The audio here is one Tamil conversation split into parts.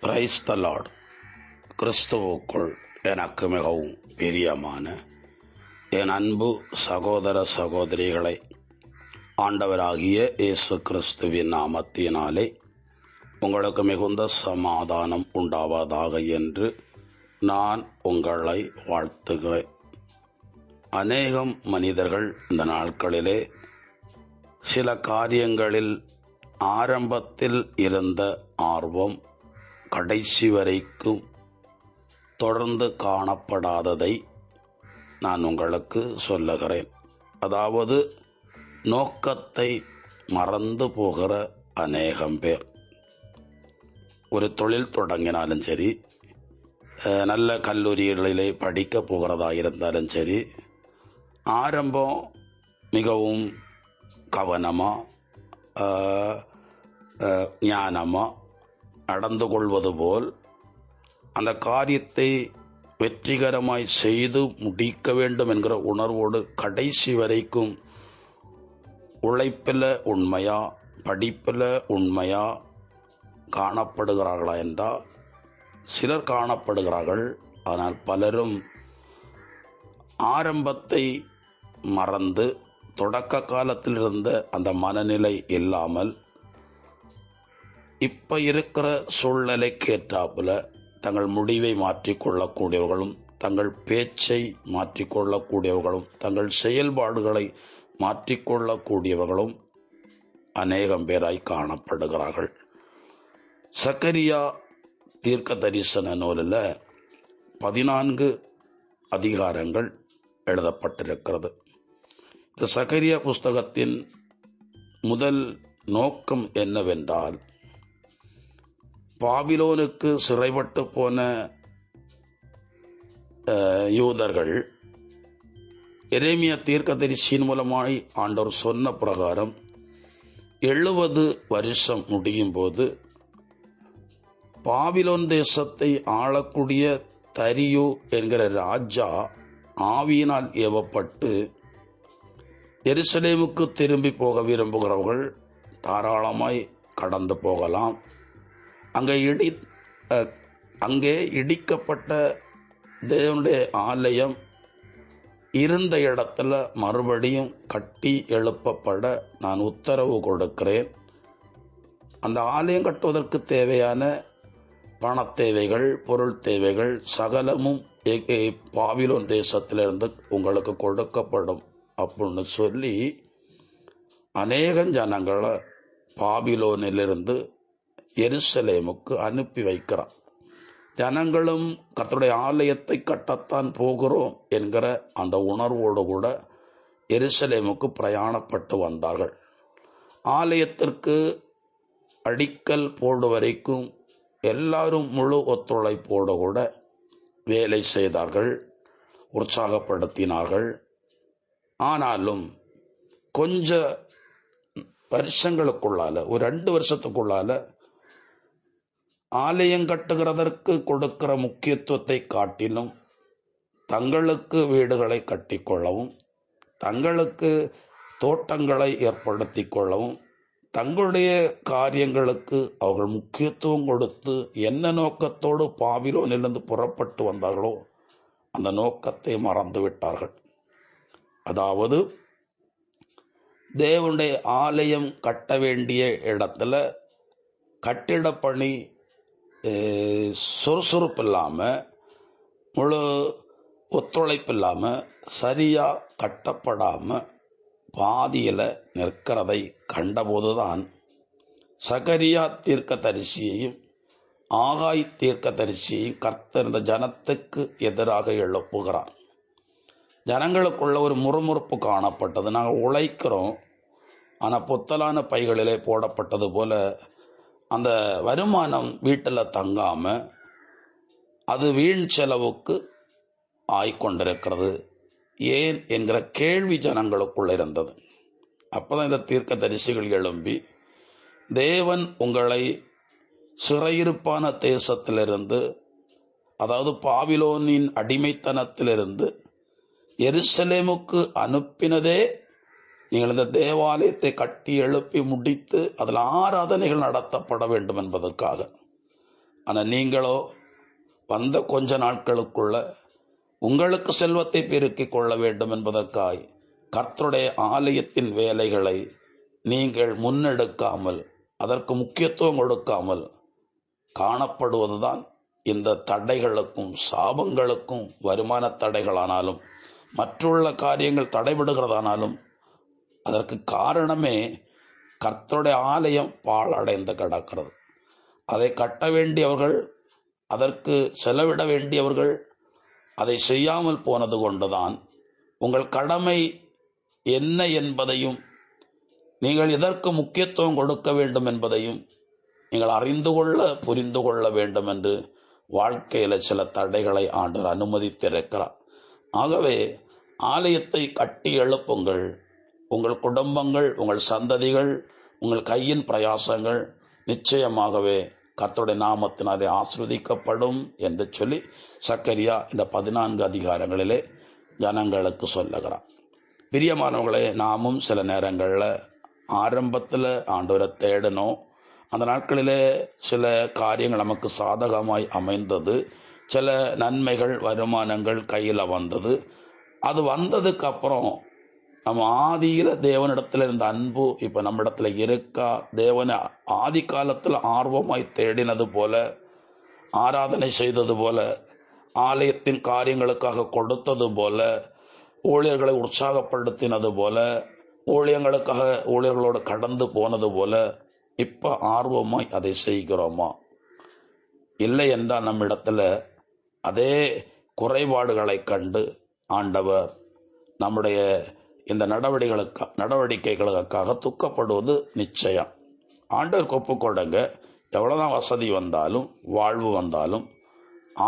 பிரைஸ் த லார்ட் கிறிஸ்துவுக்குள் எனக்கு மிகவும் பிரியமான என் அன்பு சகோதர சகோதரிகளை ஆண்டவராகிய இயேசு கிறிஸ்துவின் நாமத்தினாலே உங்களுக்கு மிகுந்த சமாதானம் உண்டாவதாக என்று நான் உங்களை வாழ்த்துகிறேன். அநேகம் மனிதர்கள் இந்த நாட்களிலே சில காரியங்களில் ஆரம்பத்தில் இருந்த ஆர்வம் கடைசி வரைக்கும் தொடர்ந்து காணப்படாததை நான் உங்களுக்கு சொல்லுகிறேன். அதாவது நோக்கத்தை மறந்து போகிற அநேகம் பேர். ஒரு தொழில் தொடங்கினாலும் சரி நல்ல கல்லூரிகளிலே படிக்க போகிறதா இருந்தாலும் சரி ஆரம்பம் மிகவும் கவனமாக ஞானமாக நடந்து கொள்வது போல் அந்த காரியத்தை வெற்றிகரமாய் செய்து முடிக்க வேண்டும் என்கிற உணர்வோடு கடைசி வரைக்கும் உழைப்பில் உண்மையா படிப்பில் உண்மையா காணப்படுகிறார்களா என்றால் சிலர் காணப்படுகிறார்கள். ஆனால் பலரும் ஆரம்பத்தை மறந்து தொடக்க காலத்தில் இருந்த அந்த மனநிலை இல்லாமல் இப்போ இருக்கிற சூழ்நிலைக்கேற்றாப்புல தங்கள் முடிவை மாற்றிக்கொள்ளக்கூடியவர்களும் தங்கள் பேச்சை மாற்றிக்கொள்ளக்கூடியவர்களும் தங்கள் செயல்பாடுகளை மாற்றிக்கொள்ளக்கூடியவர்களும் அநேகம் பேராய் காணப்படுகிறார்கள். சக்கரியா தீர்க்க தரிசன நூலில் பதினான்கு அதிகாரங்கள் எழுதப்பட்டிருக்கிறது. இந்த சகரியா புஸ்தகத்தின் முதல் நோக்கம் என்னவென்றால் பாபிலோனுக்கு சிறைப்பட்டு போன யூதர்கள் எரேமியா தீர்க்கதரிசியின் மூலமாய் ஆண்டவர் சொன்ன பிரகாரம் எழுபது வருஷம் முடியும் போது பாபிலோன் தேசத்தை ஆளக்கூடிய தரியு என்கிற ராஜா ஆவியினால் ஏவப்பட்டு எருசலேமுக்கு திரும்பி போக விரும்புகிறவர்கள் தாராளமாய் கடந்து போகலாம். அங்கே இடி அங்கே இடிக்கப்பட்ட தேவனுடைய ஆலயம் இருந்த இடத்துல மறுபடியும் கட்டி எழுப்பப்பட நான் உத்தரவு கொடுக்கிறேன். அந்த ஆலயம் கட்டுவதற்கு தேவையான பண தேவைகள் பொருள் தேவைகள் சகலமும் பாவிலோன் பாபிலோன் தேசத்திலிருந்து உங்களுக்கு கொடுக்கப்படும் அப்படின்னு சொல்லி அநேக ஜனங்களை பாபிலோனிலிருந்து எருசலேமுக்கு அனுப்பி வைக்கிறான். ஜனங்களும் கத்தருடைய ஆலயத்தை கட்டத்தான் போகிறோம் என்கிற அந்த உணர்வோடு கூட எருசலேமுக்கு பிரயாணப்பட்டு வந்தார்கள். ஆலயத்திற்கு அடிக்கல் போடு வரைக்கும் எல்லாரும் முழு ஒத்துழைப்போடு கூட வேலை செய்தார்கள் உற்சாகப்படுத்தினார்கள். ஆனாலும் கொஞ்ச வருஷங்களுக்குள்ளால ஒரு ரெண்டு வருஷத்துக்குள்ளால ஆலயம் கட்டுகிறதற்கு கொடுக்கிற முக்கியத்துவத்தை காட்டிலும் தங்களுக்கு வீடுகளை கட்டிக்கொள்ளவும் தங்களுக்கு தோட்டங்களை ஏற்படுத்தி கொள்ளவும் தங்களுடைய காரியங்களுக்கு அவர்கள் முக்கியத்துவம் கொடுத்து என்ன நோக்கத்தோடு பாபிலோனிலிருந்து புறப்பட்டு வந்தார்களோ அந்த நோக்கத்தை மறந்து விட்டார்கள் அதாவது தேவனுடைய ஆலயம் கட்ட வேண்டிய இடத்துல கட்டிடப்பணி சுறுசுறுப்பு இல்லாமல் முழு ஒத்துழைப்பு இல்லாமல் சரியாக கட்டப்படாமல் பாதியில் நிற்கிறதை கண்டபோதுதான் சகரியா தீர்க்கதரிசியையும் ஆகாய் தீர்க்கதரிசியையும் கர்த்தர் ஜனத்துக்கு எதிராக எழுப்புகிறார். ஜனங்களுக்குள்ள ஒரு முறுமுறுப்பு காணப்பட்டது. நாங்கள் உழைக்கிறோம். ஆனால் புத்தலான பைகளிலே போடப்பட்டது போல அந்த வருமானம் வீட்டில் தங்காம அது வீண் செலவுக்கு ஆய்கொண்டிருக்கிறது ஏன் என்கிற கேள்வி ஜனங்களுக்குள்ள இருந்தது. அப்பதான் இந்த தீர்க்க தரிசிகள் எழும்பி தேவன் உங்களை சிறையிருப்பான தேசத்திலிருந்து அதாவது பாவிலோனின் அடிமைத்தனத்திலிருந்து எருசலேமுக்கு அனுப்பினதே நீங்கள் இந்த தேவாலயத்தை கட்டி எழுப்பி முடித்து அதில் ஆராதனைகள் நடத்தப்பட வேண்டும் என்பதற்காக. ஆனால் நீங்களோ வந்த கொஞ்ச நாட்களுக்குள்ள உங்களுக்கு செல்வத்தை பெருக்கிக் கொள்ள வேண்டும் என்பதற்காய் கர்த்தருடைய ஆலயத்தின் வேலைகளை நீங்கள் முன்னெடுக்காமல் அதற்கு முக்கியத்துவம் கொடுக்காமல் காணப்படுவதுதான் இந்த தடைகளுக்கும் சாபங்களுக்கும் வருமான தடைகளானாலும் மற்றுள்ள காரியங்கள் தடைபடுகிறதானாலும் அதற்கு காரணமே கர்த்தருடைய ஆலயம் பாழடைந்து கிடக்கிறது. அதை கட்ட வேண்டியவர்கள் அதற்கு செலவிட வேண்டியவர்கள் அதை செய்யாமல் போனது கொண்டுதான் உங்கள் கடமை என்ன என்பதையும் நீங்கள் எதற்கு முக்கியத்துவம் கொடுக்க வேண்டும் என்பதையும் நீங்கள் அறிந்து கொள்ள புரிந்து கொள்ள வேண்டும் என்று வாழ்க்கையில் சில தடைகளை ஆண்டவர் அனுமதித்திருக்கிறார். ஆகவே ஆலயத்தை கட்டி எழுப்புங்கள். உங்கள் குடும்பங்கள் உங்கள் சந்ததிகள் உங்கள் கையின் பிரயாசங்கள் நிச்சயமாகவே கர்த்தருடைய நாமத்தினாலே ஆஸ்வதிக்கப்படும் என்று சொல்லி சக்கரியா இந்த பதினான்கு அதிகாரங்களிலே ஜனங்களுக்கு சொல்லுகிறான். பிரியமானவர்களே நாமும் சில நேரங்களில் ஆரம்பத்தில் ஆண்டவரை தேடணும். அந்த நாட்களிலே சில காரியங்கள் நமக்கு சாதகமாய் அமைந்தது. சில நன்மைகள் வருமானங்கள் கையில் வந்தது. அது வந்ததுக்கு அப்புறம் நம்ம ஆதியில தேவனிடத்துல இருந்த அன்பு இப்ப நம்மிடத்துல இருக்கா? தேவனை ஆதி காலத்துல ஆர்வமாய் தேடினது போல ஆராதனை செய்தது போல ஆலயத்தின் காரியங்களுக்காக கொடுத்தது போல ஊழியர்களை உற்சாகப்படுத்தினது போல ஊழியங்களுக்காக ஊழியர்களோடு கடந்து போனது போல இப்ப ஆர்வமாய் அதை செய்கிறோமா? இல்லை என்றால் நம்மிடத்துல அதே குறைபாடுகளை கண்டு ஆண்டவர் நம்முடைய இந்த நடவடிக்கைகளுக்கு நடவடிக்கைகளுக்காக துக்கப்படுவது நிச்சயம். ஆண்டவர் ஒப்புக்கொடுங்க எவ்வளவுதான் வசதி வந்தாலும் வாழ்வு வந்தாலும்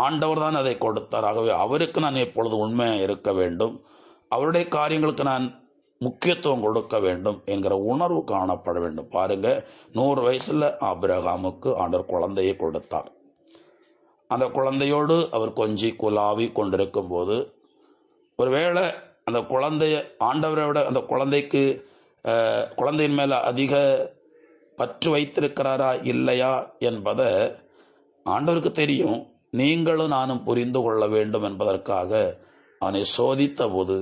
ஆண்டவர் தான் அதை கொடுத்தார். ஆகவே அவருக்கு நான் எப்பொழுது உண்மையாக இருக்க வேண்டும்? அவருடைய காரியங்களுக்கு நான் முக்கியத்துவம் கொடுக்க வேண்டும் என்கிற உணர்வு காணப்பட வேண்டும். பாருங்க நூறு வயசுல ஆபிரகாமுக்கு ஆண்டவர் குழந்தையை கொடுத்தார். அந்த குழந்தையோடு அவர் கொஞ்சி குலாவி கொண்டிருக்கும் போது ஒருவேளை அந்த குழந்தைய ஆண்டவரை விட அந்த குழந்தைக்கு குழந்தையின் மேல அதிக பற்று வைத்திருக்கிறாரா இல்லையா என்பதை ஆண்டவருக்கு தெரியும். நீங்களும் நானும் புரிந்து கொள்ள வேண்டும் என்பதற்காக அவனை சோதித்த போது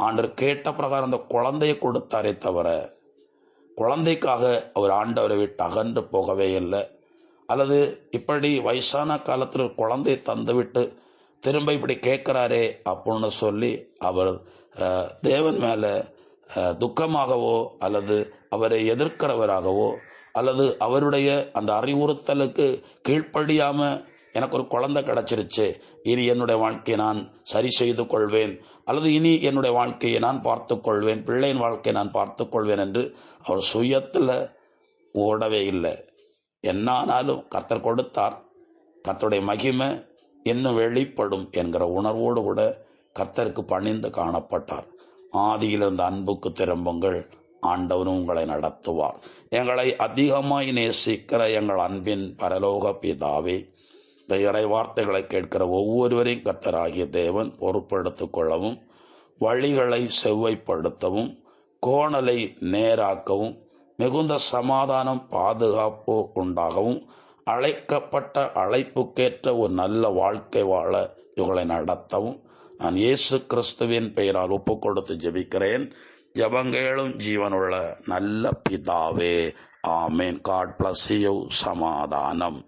ஆண்டவர் கேட்ட பிரகாரம் அந்த குழந்தையை கொடுத்தாரே தவிர குழந்தைக்காக அவர் ஆண்டவரை விட்டு அகன்று போகவே இல்லை. அல்லது இப்படி வயசான காலத்தில் குழந்தையை தந்துவிட்டு திரும்ப இப்படி கேட்குறாரே அப்படின்னு சொல்லி அவர் தேவன் மேல துக்கமாகவோ அல்லது அவரை எதிர்க்கிறவராகவோ அல்லது அவருடைய அந்த அறிவுறுத்தலுக்கு கீழ்ப்படியாம எனக்கு ஒரு குழந்தை கிடைச்சிருச்சு இனி என்னுடைய வாழ்க்கையை நான் சரி செய்து கொள்வேன் அல்லது இனி என்னுடைய வாழ்க்கையை நான் பார்த்து கொள்வேன் பிள்ளையின் வாழ்க்கையை நான் பார்த்து கொள்வேன் என்று அவர் சுயத்தில் ஓடவே இல்லை. என்னானாலும் கர்த்தர் கொடுத்தார். கர்த்தருடைய மகிமை இன்னும் வெளிப்படும் என்கிற உணர்வோடு கூட கர்த்தருக்கு பணிந்து காணப்பட்டார். ஆதியில் இருந்த அன்புக்கு திரும்புங்கள். ஆண்டவனும் உங்களை நடத்துவார். எங்களை அதிகமாய் நேசிக்கிற எங்கள் அன்பின் பரலோக பிதாவே இந்த இறை வார்த்தைகளை கேட்கிற ஒவ்வொருவரையும் கர்த்தராகிய தேவன் பொறுப்பெடுத்துக் கொள்ளவும் வழிகளை செவ்வைப்படுத்தவும் கோணலை நேராக்கவும் மிகுந்த சமாதானம் பாதுகாப்பு உண்டாகவும் அழைக்கப்பட்ட அழைப்புக்கேற்ற ஒரு நல்ல வாழ்க்கை வாழ இவங்களை நடத்தவும் நான் இயேசு கிறிஸ்துவின் பெயரால் ஒப்பு கொடுத்து ஜெபிக்கிறேன். ஜபங்கேளும் ஜீவனுள்ள நல்ல பிதாவே ஆமேன். காட் பிளஸ் சமாதானம்.